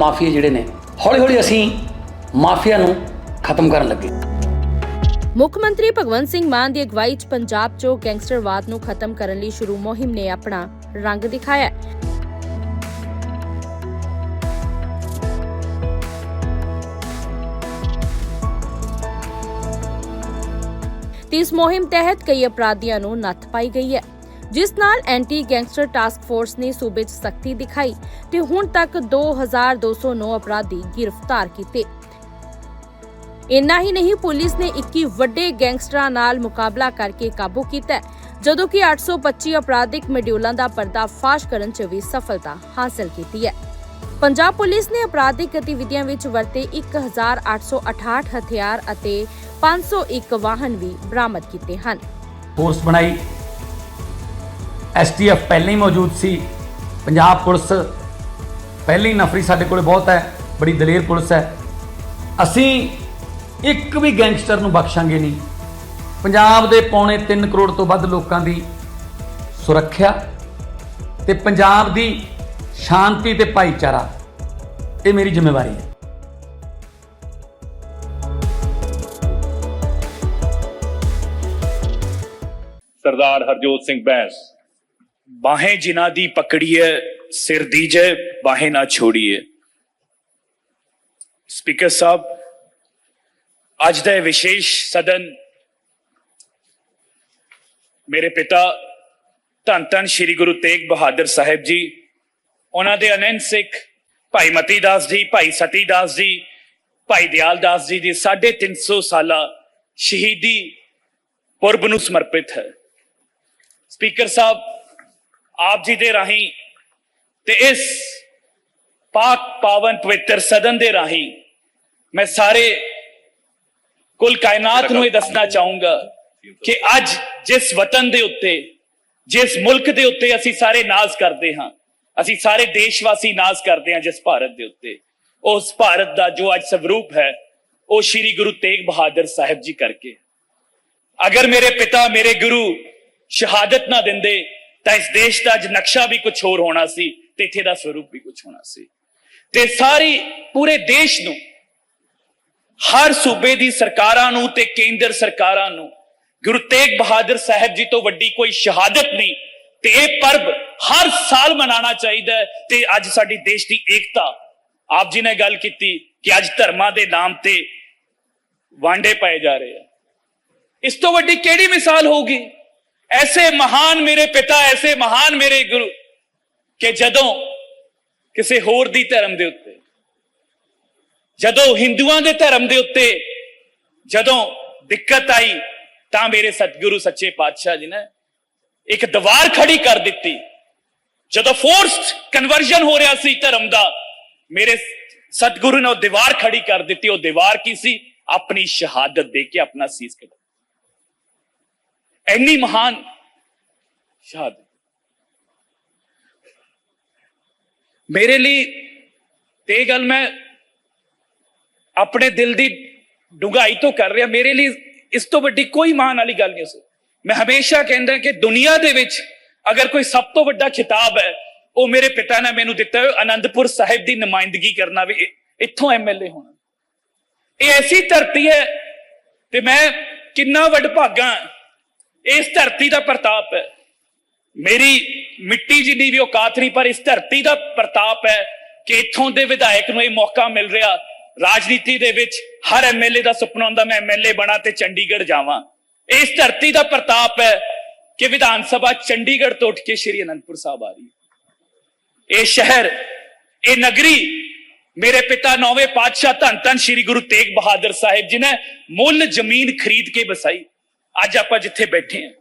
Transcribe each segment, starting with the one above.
Mafia ਜਿਹੜੇ ਨੇ ਹੌਲੀ ਹੌਲੀ ਅਸੀਂ ਮਾਫੀਆ ਨੂੰ ਖਤਮ ਕਰਨ ਲੱਗੇ। ਮੁੱਖ ਮੰਤਰੀ ਭਗਵੰਤ ਸਿੰਘ ਮਾਨ ਦੀ ਅਗਵਾਈ 'ਚ ਪੰਜਾਬ 'ਚੋਂ ਗੈਂਗਸਟਰਵਾਦ ਨੂੰ ਖਤਮ ਕਰਨ ਲਈ ਸ਼ੁਰੂ ਮੁਹਿੰਮ ਨੇ ਆਪਣਾ ਰੰਗ ਦਿਖਾਇਆ। ਤੇ ਇਸ ਮੁਹਿੰਮ ਤਹਿਤ ਕਈ ਅਪਰਾਧੀਆਂ ਨੂੰ ਨੱਥ ਪਾਈ ਗਈ ਹੈ। ਜਿਸ ਨਾਲ ਐਂਟੀ ਗੈਂਗਸਟਰ ਟਾਸਕ ਫੋਰਸ ਨੇ ਸੂਬੇ 'ਚ ਸਖਤੀ ਦਿਖਾਈ ਤੇ ਹੁਣ ਤੱਕ 2209 ਅਪਰਾਧੀ ਗ੍ਰਿਫਤਾਰ ਕੀਤੇ। ਇੰਨਾ ਹੀ ਨਹੀਂ, ਪੁਲਿਸ ਨੇ 21 ਵੱਡੇ ਗੈਂਗਸਟਰਾਂ ਨਾਲ ਮੁਕਾਬਲਾ ਕਰਕੇ ਕਾਬੂ ਕੀਤਾ ਜਦੋਂ ਕਿ 825 ਅਪਰਾਧਿਕ ਮੋਡਿਊਲਾਂ ਦਾ ਪਰਦਾਫਾਸ਼ ਕਰਨ 'ਚ ਵੀ ਸਫਲਤਾ ਹਾਸਲ ਕੀਤੀ ਹੈ। ਪੰਜਾਬ ਪੁਲਿਸ ਨੇ ਅਪਰਾਧਿਕ ਗਤੀਵਿਧੀਆਂ ਵਿੱਚ ਵਰਤੇ 1868 ਹਥਿਆਰ ਅਤੇ 501 ਵਾਹਨ ਵੀ ਬਰਾਮਦ ਕੀਤੇ ਹਨ। ਫੋਰਸ ਬਣਾਈ। ਐਸਟੀਐਫ ਪਹਿਲਾਂ ਹੀ ਮੌਜੂਦ ਸੀ। ਪੰਜਾਬ ਪੁਲਿਸ ਪਹਿਲੀ ਨਫਰੀ ਸਾਡੇ ਕੋਲੇ ਬਹੁਤ ਹੈ, ਬੜੀ ਦਲੇਰ ਪੁਲਿਸ ਹੈ। ਅਸੀਂ ਇੱਕ ਵੀ ਗੈਂਗਸਟਰ ਨੂੰ ਬਖਸ਼ਾਂਗੇ ਨਹੀਂ। ਪੰਜਾਬ ਦੇ ਪੌਣੇ 3 ਕਰੋੜ ਤੋਂ ਵੱਧ ਲੋਕਾਂ ਦੀ ਸੁਰੱਖਿਆ ਤੇ ਪੰਜਾਬ ਦੀ ਸ਼ਾਂਤੀ ਤੇ ਭਾਈਚਾਰਾ, ਇਹ ਮੇਰੀ ਜ਼ਿੰਮੇਵਾਰੀ ਹੈ। ਸਰਦਾਰ ਹਰਜੋਤ ਸਿੰਘ ਬੈਂਸ ਬਾਹੇ ਜਿਨ੍ਹਾਂ ਦੀ ਪਕੜੀਏ, ਸਿਰ ਦੀਜੇ, ਬਾਹੇ ਨਾ ਛੋੜੀਏ। ਸਪੀਕਰ ਸਾਹਿਬ, ਅੱਜ ਦਾ ਇਹ ਵਿਸ਼ੇਸ਼ ਸਦਨ ਮੇਰੇ ਪਿਤਾ ਧੰਨ ਧੰਨ ਸ੍ਰੀ ਗੁਰੂ ਤੇਗ ਬਹਾਦਰ ਸਾਹਿਬ ਜੀ, ਉਹਨਾਂ ਦੇ ਅਨੰਤ ਸਿੱਖ ਭਾਈ ਮਤੀ ਦਾਸ ਜੀ, ਭਾਈ ਸਤੀ ਦਾਸ ਜੀ, ਭਾਈ ਦਿਆਲ ਦਾਸ ਜੀ ਦੀ 350 ਸਾਲਾ ਸ਼ਹੀਦੀ ਪੁਰਬ ਨੂੰ ਸਮਰਪਿਤ ਹੈ। ਸਪੀਕਰ ਸਾਹਿਬ ਆਪ ਜੀ ਦੇ ਰਾਹੀਂ ਤੇ ਇਸ ਪਾਕ ਪਾਵਨ ਪਵਿੱਤਰ ਸਦਨ ਦੇ ਰਾਹੀਂ ਮੈਂ ਸਾਰੇ ਕੁੱਲ ਕਾਇਨਾਤ ਨੂੰ ਇਹ ਦੱਸਣਾ ਚਾਹੂੰਗਾ ਕਿ ਅੱਜ ਜਿਸ ਵਤਨ ਦੇ ਉੱਤੇ, ਜਿਸ ਮੁਲਕ ਦੇ ਉੱਤੇ ਅਸੀਂ ਸਾਰੇ ਨਾਜ਼ ਕਰਦੇ ਹਾਂ, ਅਸੀਂ ਸਾਰੇ ਦੇਸ਼ਵਾਸੀ ਨਾਜ਼ ਕਰਦੇ ਹਾਂ ਜਿਸ ਭਾਰਤ ਦੇ ਉੱਤੇ, ਉਸ ਭਾਰਤ ਦਾ ਜੋ ਅੱਜ ਸਵਰੂਪ ਹੈ, ਉਹ ਸ੍ਰੀ ਗੁਰੂ ਤੇਗ ਬਹਾਦਰ ਸਾਹਿਬ ਜੀ ਕਰਕੇ। ਅਗਰ ਮੇਰੇ ਪਿਤਾ, ਮੇਰੇ ਗੁਰੂ ਸ਼ਹਾਦਤ ਨਾ ਦਿੰਦੇ ਤਾਂ ਇਸ ਦੇਸ਼ ਦਾ ਅੱਜ ਨਕਸ਼ਾ ਵੀ ਕੁਝ ਹੋਰ ਹੋਣਾ ਸੀ, ਤੇ ਇੱਥੇ ਦਾ ਸਰੂਪ ਵੀ ਕੁਝ ਹੋਣਾ ਸੀ। ਤੇ ਸਾਰੀ, ਪੂਰੇ ਦੇਸ਼ ਨੂੰ, ਹਰ ਸੂਬੇ ਦੀ ਸਰਕਾਰਾਂ ਨੂੰ ਤੇ ਕੇਂਦਰ ਸਰਕਾਰਾਂ ਨੂੰ, ਗੁਰੂ ਤੇਗ ਬਹਾਦਰ ਸਾਹਿਬ ਜੀ ਤੋਂ ਵੱਡੀ ਕੋਈ ਸ਼ਹਾਦਤ ਨਹੀਂ, ਤੇ ਇਹ ਪਰਬ ਹਰ ਸਾਲ ਮਨਾਉਣਾ ਚਾਹੀਦਾ ਹੈ, ਤੇ ਅੱਜ ਸਾਡੀ ਦੇਸ਼ ਦੀ ਏਕਤਾ। ਆਪ ਜੀ ਨੇ ਗੱਲ ਕੀਤੀ ਕਿ ਅੱਜ ਧਰਮਾਂ ਦੇ ਨਾਮ ਤੇ ਵਾਂਡੇ ਪਏ ਜਾ ਰਹੇ ਆ। ਇਸ ਤੋਂ ਵੱਡੀ ਕਿਹੜੀ ਮਿਸਾਲ ਹੋਊਗੀ? ਐਸੇ ਮਹਾਨ ਮੇਰੇ ਪਿਤਾ ਐਸੇ ਮਹਾਨ ਮੇਰੇ ਗੁਰੂ ਕਿ ਜਦੋਂ ਕਿਸੇ ਹੋਰ ਦੀ ਧਰਮ ਦੇ ਉੱਤੇ ਜਦੋਂ ਹਿੰਦੂਆਂ ਦੇ ਧਰਮ ਦੇ ਉੱਤੇ ਜਦੋਂ ਦਿੱਕਤ ਆਈ ਤਾਂ ਮੇਰੇ ਸਤਿਗੁਰੂ ਸੱਚੇ ਪਾਤਸ਼ਾਹ ਜੀ ਨੇ ਇੱਕ ਦੀਵਾਰ ਖੜੀ ਕਰ ਦਿੱਤੀ ਜਦੋਂ ਫੋਰਸਡ ਕਨਵਰਜਨ ਹੋ ਰਿਹਾ ਸੀ ਧਰਮ ਦਾ ਮੇਰੇ ਸਤਿਗੁਰੂ ਨੇ ਉਹ ਦੀਵਾਰ ਖੜੀ ਕਰ ਦਿੱਤੀ ਉਹ ਦੀਵਾਰ ਕੀ ਸੀ ਆਪਣੀ ਸ਼ਹਾਦਤ ਦੇ ਕੇ ਆਪਣਾ ਸੀਸ ਕੱਢ ਇੰਨੀ ਮਹਾਨ ਸ਼ਹਾਦਤ। ਮੇਰੇ ਲਈ ਤੇ ਇਹ ਗੱਲ ਮੈਂ ਆਪਣੇ ਦਿਲ ਦੀ ਡੁੰਗਾਈ ਤੋਂ ਕਰ ਰਿਹਾ। ਮੇਰੇ ਲਈ ਇਸ ਤੋਂ ਵੱਡੀ ਕੋਈ ਮਾਣ ਵਾਲੀ ਗੱਲ ਨਹੀਂ ਸੀ ਮੈਂ ਹਮੇਸ਼ਾ ਕਹਿੰਦਾ ਕਿ ਦੁਨੀਆ ਦੇ ਵਿੱਚ ਅਗਰ ਕੋਈ ਸਭ ਤੋਂ ਵੱਡਾ ਖਿਤਾਬ ਹੈ, ਉਹ ਮੇਰੇ ਪਿਤਾ ਨੇ ਮੈਨੂੰ ਦਿੱਤਾ ਹੈ ਆਨੰਦਪੁਰ ਸਾਹਿਬ ਦੀ ਨੁਮਾਇੰਦਗੀ ਕਰਨਾ ਵੀ ਇ- ਇੱਥੋਂ ਐਮਐਲਏ ਹੋਣਾ। ਇਹ ਐਸੀ ਧਰਤੀ ਹੈ ਤੇ ਮੈਂ ਕਿੰਨਾ ਵੱਡ ਭਾਗਾ ਇਸ ਧਰਤੀ ਦਾ ਪ੍ਰਤਾਪ ਹੈ। ਮੇਰੀ ਮਿੱਟੀ ਜਿੰਨੀ ਵੀ ਔਕਾਤ ਨਹੀਂ, ਪਰ ਇਸ ਧਰਤੀ ਦਾ ਪ੍ਰਤਾਪ ਹੈ ਕਿ ਇੱਥੋਂ ਦੇ ਵਿਧਾਇਕ ਨੂੰ ਇਹ ਮੌਕਾ ਮਿਲ ਰਿਹਾ। ਰਾਜਨੀਤੀ ਦੇ ਵਿੱਚ ਹਰ ਐਮਐਲਏ ਦਾ ਸੁਪਨਾ ਹੁੰਦਾ, ਮੈਂ ਐਮਐਲਏ ਬਣਾ ਤੇ ਚੰਡੀਗੜ੍ਹ ਜਾਵਾਂ। ਇਸ ਧਰਤੀ ਦਾ ਪ੍ਰਤਾਪ ਹੈ ਕਿ ਵਿਧਾਨ ਸਭਾ ਚੰਡੀਗੜ੍ਹ ਤੋਂ ਉੱਠ ਕੇ ਸ਼੍ਰੀ ਅਨੰਦਪੁਰ ਸਾਹਿਬ ਆ ਰਹੀ ਹੈ। ਇਹ ਸ਼ਹਿਰ, ਇਹ ਨਗਰੀ ਮੇਰੇ ਪਿਤਾ ਨੌਵੇਂ ਪਾਤਸ਼ਾਹ ਧੰਨ ਧੰਨ ਸ੍ਰੀ ਗੁਰੂ ਤੇਗ ਬਹਾਦਰ ਸਾਹਿਬ ਜੀ ਨੇ ਮੁੱਲ ਜ਼ਮੀਨ ਖਰੀਦ ਕੇ ਬਸਾਈ ਅੱਜ ਆਪਾਂ ਜਿੱਥੇ ਬੈਠੇ ਹਾਂ।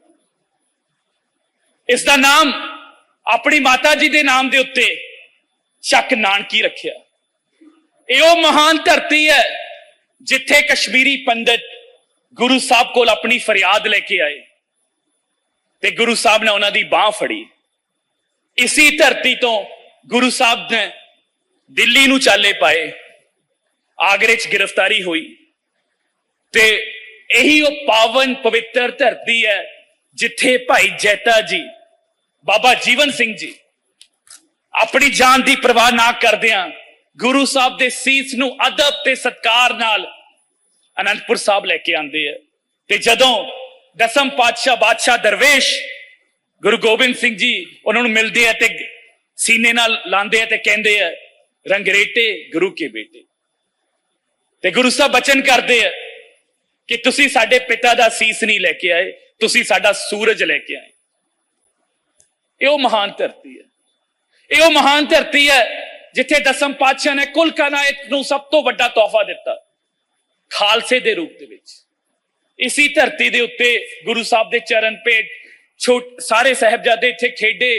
ਇਸ ਦਾ ਨਾਮ ਆਪਣੀ ਮਾਤਾ ਜੀ ਦੇ ਨਾਮ ਦੇ ਉੱਤੇ ਚੱਕ ਨਾਨਕੀ ਰੱਖਿਆ। ਇਹ ਉਹ ਮਹਾਨ ਧਰਤੀ ਹੈ ਜਿੱਥੇ ਕਸ਼ਮੀਰੀ ਪੰਡਤ ਗੁਰੂ ਸਾਹਿਬ ਕੋਲ ਆਪਣੀ ਫਰਿਆਦ ਲੈ ਕੇ ਆਏ ਤੇ ਗੁਰੂ ਸਾਹਿਬ ਨੇ ਉਹਨਾਂ ਦੀ ਬਾਹ ਫੜੀ। ਇਸੀ ਧਰਤੀ ਤੋਂ ਗੁਰੂ ਸਾਹਿਬ ਨੇ ਦਿੱਲੀ ਨੂੰ ਚਾਲੇ ਪਾਏ। ਆਗਰੇ 'ਚ ਗ੍ਰਿਫਤਾਰੀ ਹੋਈ ਤੇ ਇਹੀ ਉਹ ਪਾਵਨ ਪਵਿੱਤਰ ਧਰਤੀ ਹੈ, ਜਿੱਥੇ ਭਾਈ ਜੈਤਾ ਜੀ, ਬਾਬਾ ਜੀਵਨ ਸਿੰਘ ਜੀ ਆਪਣੀ ਜਾਨ ਦੀ ਪਰਵਾਹ ਨਾ ਕਰਦਿਆਂ ਗੁਰੂ ਸਾਹਿਬ ਦੇ ਸੀਸ ਨੂੰ ਅਦਬ ਤੇ ਸਤਕਾਰ ਨਾਲ ਅਨੰਦਪੁਰ ਸਾਹਿਬ ਲੈ ਕੇ ਆਂਦੇ ਆ। ਤੇ ਜਦੋਂ ਦਸਮ ਪਾਤਸ਼ਾਹ ਬਾਦਸ਼ਾਹ ਦਰਵੇਸ਼ ਗੁਰੂ ਗੋਬਿੰਦ ਸਿੰਘ ਜੀ ਉਹਨਾਂ ਨੂੰ ਮਿਲਦੇ ਆ ਤੇ ਸੀਨੇ ਨਾਲ ਲਾਉਂਦੇ ਆ ਤੇ ਕਹਿੰਦੇ ਆ, ਰੰਗਰੇਟੇ ਗੁਰੂ ਕੇ ਬੇਟੇ। ਤੇ ਗੁਰੂ ਸਾਹਿਬ ਬਚਨ ਕਰਦੇ ਆ ਕਿ ਤੁਸੀਂ ਸਾਡੇ ਪਿਤਾ ਦਾ ਸੀਸ ਨਹੀਂ ਲੈ ਕੇ ਆਏ, ਤੁਸੀਂ ਸਾਡਾ ਸੂਰਜ ਲੈ ਕੇ ਆਏ। ਇਹ ਉਹ ਮਹਾਨ ਧਰਤੀ ਹੈ। ਇਹ ਉਹ ਮਹਾਨ ਧਰਤੀ ਹੈ ਜਿੱਥੇ ਦਸਮ ਪਾਤਸ਼ਾਹ ਨੇ ਕੁੱਲ ਕਾਇਨਾਤ ਨੂੰ ਸਭ ਤੋਂ ਵੱਡਾ ਤੋਹਫਾ ਦਿੱਤਾ, ਖਾਲਸੇ ਦੇ ਰੂਪ ਦੇ ਵਿੱਚ। ਇਸੀ ਧਰਤੀ ਦੇ ਉੱਤੇ ਗੁਰੂ ਸਾਹਿਬ ਦੇ ਚਰਨ ਭੇਟ, ਛੋਟ, ਸਾਰੇ ਸਹਿਬਜ਼ਾਦੇ ਇੱਥੇ ਖੇਡੇ।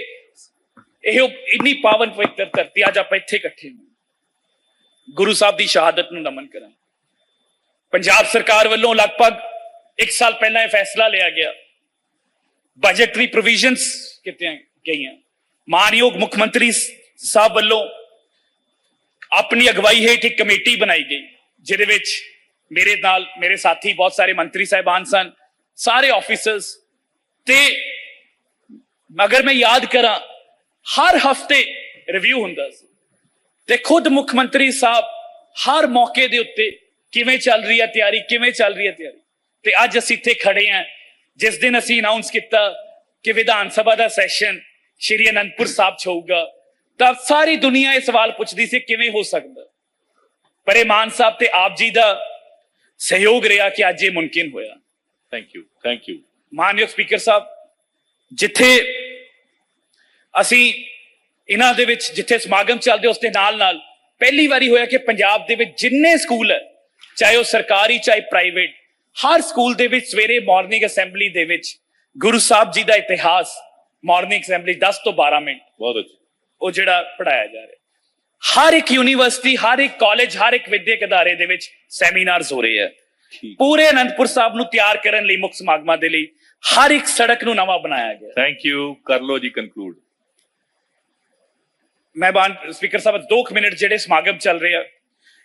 ਇਹ ਇੰਨੀ ਪਾਵਨ ਪਵਿੱਤਰ ਧਰਤੀ, ਅੱਜ ਆਪਾਂ ਇੱਥੇ ਇਕੱਠੇ ਹਾਂ ਗੁਰੂ ਸਾਹਿਬ ਦੀ ਸ਼ਹਾਦਤ ਨੂੰ ਨਮਨ ਕਰਾਂ ਪੰਜਾਬ ਸਰਕਾਰ ਵੱਲੋਂ ਲਗਭਗ 1 ਸਾਲ ਪਹਿਲਾਂ ਇਹ ਫੈਸਲਾ ਲਿਆ ਗਿਆ। ਬਜਟਰੀ ਪ੍ਰੋਵੀਜ਼ਨਸ ਕੀਤੀਆਂ ਗਈਆਂ। ਮਾਨਯੋਗ ਮੁੱਖ ਮੰਤਰੀ ਸਾਹਿਬ ਵੱਲੋਂ ਆਪਣੀ ਅਗਵਾਈ ਹੇਠ ਇੱਕ ਕਮੇਟੀ ਬਣਾਈ ਗਈ, ਜਿਹਦੇ ਵਿੱਚ ਮੇਰੇ ਨਾਲ, ਮੇਰੇ ਸਾਥੀ ਬਹੁਤ ਸਾਰੇ ਮੰਤਰੀ ਸਾਹਿਬਾਨ ਸਨ, ਸਾਰੇ ਆਫੀਸਰਸ ਤੇ ਮਗਰ ਮੈਂ ਯਾਦ ਕਰਾਂ, ਹਰ ਹਫ਼ਤੇ ਰਿਵਿਊ ਹੁੰਦਾ ਸੀ ਤੇ ਖੁਦ ਮੁੱਖ ਮੰਤਰੀ ਸਾਹਿਬ ਹਰ ਮੌਕੇ ਦੇ ਉੱਤੇ ਕਿਵੇਂ ਚੱਲ ਰਹੀ ਹੈ ਤਿਆਰੀ ਕਿਵੇਂ ਚੱਲ ਰਹੀ ਹੈ ਤਿਆਰੀ ਤੇ ਅੱਜ ਅਸੀਂ ਇੱਥੇ ਖੜੇ ਹਾਂ ਜਿਸ ਦਿਨ ਅਸੀਂ ਅਨਾਉਂਸ ਕੀਤਾ ਕਿ ਵਿਧਾਨ ਸਭਾ ਦਾ ਸੈਸ਼ਨ ਸ਼੍ਰੀ ਅਨੰਦਪੁਰ ਸਾਹਿਬ 'ਚ ਹੋਊਗਾ ਤਾਂ ਸਾਰੀ ਦੁਨੀਆ ਇਹ ਸਵਾਲ ਪੁੱਛਦੀ ਸੀ ਕਿਵੇਂ ਹੋ ਸਕਦਾ ਪਰ ਇਹ ਮਾਨ ਸਾਹਿਬ ਤੇ ਆਪ ਜੀ ਦਾ ਸਹਿਯੋਗ ਰਿਹਾ ਕਿ ਅੱਜ ਇਹ ਮੁਮਕਿਨ ਹੋਇਆ Thank you. Thank you. ਮਾਨਯੋਗ ਸਪੀਕਰ ਸਾਹਿਬ ਜਿੱਥੇ ਅਸੀਂ ਇਹਨਾਂ ਦੇ ਵਿੱਚ ਜਿੱਥੇ ਸਮਾਗਮ ਚੱਲਦੇ ਉਸ ਦੇ ਨਾਲ ਨਾਲ ਪਹਿਲੀ ਵਾਰੀ ਹੋਇਆ ਕਿ ਪੰਜਾਬ ਦੇ ਵਿੱਚ ਜਿੰਨੇ ਸਕੂਲ ਹੈ ਚਾਹੇ ਉਹ ਸਰਕਾਰੀ ਚਾਹੇ ਪ੍ਰਾਈਵੇਟ ਹਰ ਸਕੂਲ ਦੇ ਵਿੱਚ ਸਵੇਰੇ ਮਾਰਨਿੰਗ ਅਸੈਂਬਲੀ ਦੇ ਵਿੱਚ ਗੁਰੂ ਸਾਹਿਬ ਜੀ ਦਾ ਇਤਿਹਾਸ ਮਾਰਨਿੰਗ ਅਸੈਂਬਲੀ 10 ਤੋਂ 12 ਮਿੰਟ। ਬਹੁਤ ਅੱਛਾ। ਉਹ ਜਿਹੜਾ ਪੜਾਇਆ ਜਾ ਰਿਹਾ। ਹਰ ਇੱਕ ਯੂਨੀਵਰਸਿਟੀ ਹਰ ਇੱਕ ਕਾਲਜ ਹਰ ਇੱਕ ਵਿਦਿਅਕ ਅਦਾਰੇ ਦੇ ਵਿੱਚ ਸੈਮੀਨਾਰਸ ਹੋ ਰਹੇ ਆ। ਪੂਰੇ ਅਨੰਦਪੁਰ ਸਾਹਿਬ ਨੂੰ ਤਿਆਰ ਕਰਨ ਲਈ ਮੁੱਖ ਸਮਾਗਮਾਂ ਦੇ ਲਈ ਹਰ ਇੱਕ ਸੜਕ ਨੂੰ ਨਵਾਂ ਬਣਾਇਆ ਗਿਆ। ਥੈਂਕ ਯੂ ਕਰ ਲੋ ਜੀ ਕਨਕਲੂਡ ਮਹਿਬਾਨ ਸਪੀਕਰ ਸਾਹਿਬ 2 ਮਿੰਟ ਜਿਹੜੇ ਸਮਾਗਮ ਚੱਲ ਰਹੇ ਆ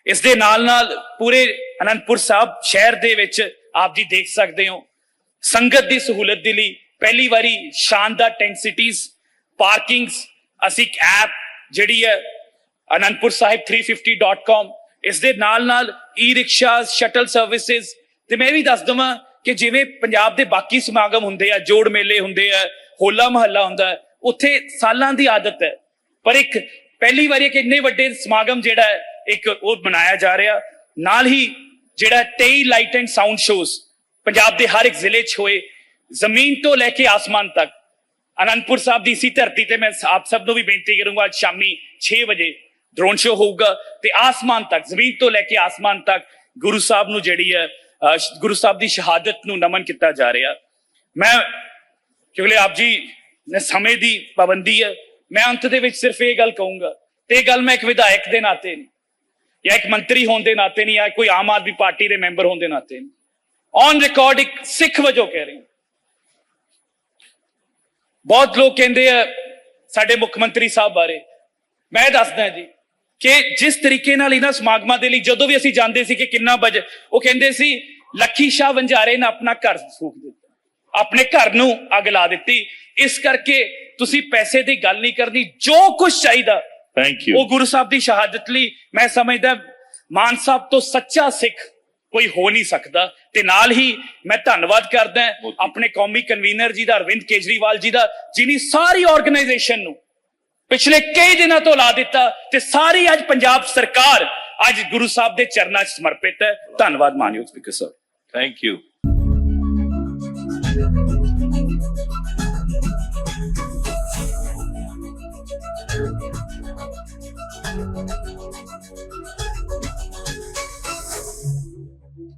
ਇਸ ਦੇ ਨਾਲ ਨਾਲ ਪੂਰੇ ਅਨੰਦਪੁਰ ਸਾਹਿਬ ਸ਼ਹਿਰ ਦੇ ਵਿੱਚ ਆਪ ਜੀ ਦੇਖ ਸਕਦੇ ਹੋ, ਸੰਗਤ ਦੀ ਸਹੂਲਤ ਦੇ ਲਈ ਪਹਿਲੀ ਵਾਰੀ ਸ਼ਾਨਦਾਰ ਟੈਂਟ ਸਿਟੀਜ਼ ਪਾਰਕਿੰਗਸ ਅਸੀਂ ਇੱਕ ਐਪ ਜਿਹੜੀ ਹੈ ਅਨੰਦਪੁਰ ਸਾਹਿਬ 350.com ਇਸ ਦੇ ਨਾਲ ਨਾਲ ਈ ਰਿਕਸ਼ਾ ਸ਼ਟਲ ਸਰਵਿਸਿਜ਼ ਤੇ ਮੈਂ ਵੀ ਦੱਸ ਦਵਾਂ ਕਿ ਜਿਵੇਂ ਪੰਜਾਬ ਦੇ ਬਾਕੀ ਸਮਾਗਮ ਹੁੰਦੇ ਆ, ਜੋੜ ਮੇਲੇ ਹੁੰਦੇ ਆ, ਹੋਲਾ ਮਹੱਲਾ ਹੁੰਦਾ, ਉੱਥੇ ਸਾਲਾਂ ਦੀ ਆਦਤ ਹੈ। ਪਰ ਇੱਕ ਪਹਿਲੀ ਵਾਰੀ ਇੱਕ ਇੰਨੇ ਵੱਡੇ ਸਮਾਗਮ ਜਿਹੜਾ ਹੈ ਇੱਕ ਉਹ ਮਨਾਇਆ ਜਾ ਰਿਹਾ। ਨਾਲ ਹੀ ਜਿਹੜਾ 23 light and sound shows Punjab ਦੇ ਹਰ ਇੱਕ ਜ਼ਿਲ੍ਹੇ 'ਚ ਹੋਏ, ਜ਼ਮੀਨ ਤੋਂ ਲੈ ਕੇ ਆਸਮਾਨ ਤੱਕ। ਅਨੰਦਪੁਰ ਸਾਹਿਬ ਦੀ ਇਸੀ ਧਰਤੀ ਤੇ ਮੈਂ ਆਪ ਸਭ ਨੂੰ ਵੀ ਬੇਨਤੀ ਕਰੂੰਗਾ, ਅੱਜ ਸ਼ਾਮੀ 6 ਵਜੇ ਡਰੋਨ ਸ਼ੋ ਹੋਊਗਾ ਤੇ ਆਸਮਾਨ ਤੱਕ, ਜ਼ਮੀਨ ਤੋਂ ਲੈ ਕੇ ਆਸਮਾਨ ਤੱਕ ਗੁਰੂ ਸਾਹਿਬ ਨੂੰ ਜਿਹੜੀ ਹੈ ਗੁਰੂ ਸਾਹਿਬ ਦੀ ਸ਼ਹਾਦਤ ਨੂੰ ਨਮਨ ਕੀਤਾ ਜਾ ਰਿਹਾ। ਮੈਂ ਕਿਉਂਕਿ ਆਪ ਜੀ ਨੇ ਸਮੇਂ ਦੀ ਪਾਬੰਦੀ ਹੈ, ਮੈਂ ਅੰਤ ਦੇ ਵਿੱਚ ਸਿਰਫ ਇਹ ਗੱਲ ਕਹੂੰਗਾ, ਤੇ ਇਹ ਗੱਲ ਮੈਂ ਇੱਕ ਵਿਧਾਇਕ ਦੇ ਨਾਤੇ ਨਹੀਂ ਜਾਂ ਇੱਕ ਮੰਤਰੀ ਹੋਣ ਦੇ ਨਾਤੇ ਨਹੀਂ, ਜਾਂ ਕੋਈ ਆਮ ਆਦਮੀ ਪਾਰਟੀ ਦੇ ਮੈਂਬਰ ਹੋਣ ਦੇ ਨਾਤੇ ਨਹੀਂ। ਔਨ ਰਿਕਾਰਡ ਇੱਕ ਸਿੱਖ ਵਜੋਂ ਕਹਿ ਰਹੇ ਬਹੁਤ ਲੋਕ ਕਹਿੰਦੇ ਆ, ਸਾਡੇ ਮੁੱਖ ਮੰਤਰੀ ਸਾਹਿਬ ਬਾਰੇ। ਮੈਂ ਦੱਸਦਾ ਜੀ ਕਿ ਜਿਸ ਤਰੀਕੇ ਨਾਲ ਇਹਨਾਂ ਸਮਾਗਮਾਂ ਦੇ ਲਈ ਜਦੋਂ ਵੀ ਅਸੀਂ ਜਾਂਦੇ ਸੀ ਕਿ ਕਿੰਨਾ ਬਜ, ਉਹ ਕਹਿੰਦੇ ਸੀ, ਲੱਖੀ ਸ਼ਾਹ ਵੰਜਾਰੇ ਨੇ ਆਪਣਾ ਘਰ ਫੂਕ ਦਿੱਤਾ। ਆਪਣੇ ਘਰ ਨੂੰ ਅੱਗ ਲਾ ਦਿੱਤੀ। ਇਸ ਕਰਕੇ ਤੁਸੀਂ ਪੈਸੇ ਦੀ ਗੱਲ ਨਹੀਂ ਕਰਨੀ। ਜੋ ਕੁਝ ਚਾਹੀਦਾ ਥੈਂਕ ਯੂ ਉਹ ਗੁਰੂ ਸਾਹਿਬ ਦੀ ਸ਼ਹਾਦਤ ਲਈ ਮੈਂ ਸਮਝਦਾ ਮਾਨ ਸਾਹਿਬ ਤੋਂ ਸੱਚਾ ਸਿੱਖ ਕੋਈ ਹੋ ਨਹੀਂ ਸਕਦਾ। ਤੇ ਨਾਲ ਹੀ ਮੈਂ ਧੰਨਵਾਦ ਕਰਦਾ। ਆਪਣੇ ਕੌਮੀ ਕਨਵੀਨਰ ਜੀ ਦਾ ਅਰਵਿੰਦ ਕੇਜਰੀਵਾਲ ਜੀ ਦਾ ਜਿਨੀ ਸਾਰੀ ਆਰਗੇਨਾਈਜੇਸ਼ਨ ਨੂੰ ਪਿਛਲੇ ਕਈ ਦਿਨਾਂ ਤੋਂ ਲਾ ਦਿੱਤਾ ਤੇ ਸਾਰੀ ਅੱਜ ਪੰਜਾਬ ਸਰਕਾਰ ਅੱਜ ਗੁਰੂ ਸਾਹਿਬ ਦੇ ਚਰਨਾਂ 'ਚ ਸਮਰਪਿਤ ਹੈ। ਧੰਨਵਾਦ ਮਾਨਯੋਗ ਸਪੀਕਰ ਸਾਹਿਬ। Thank you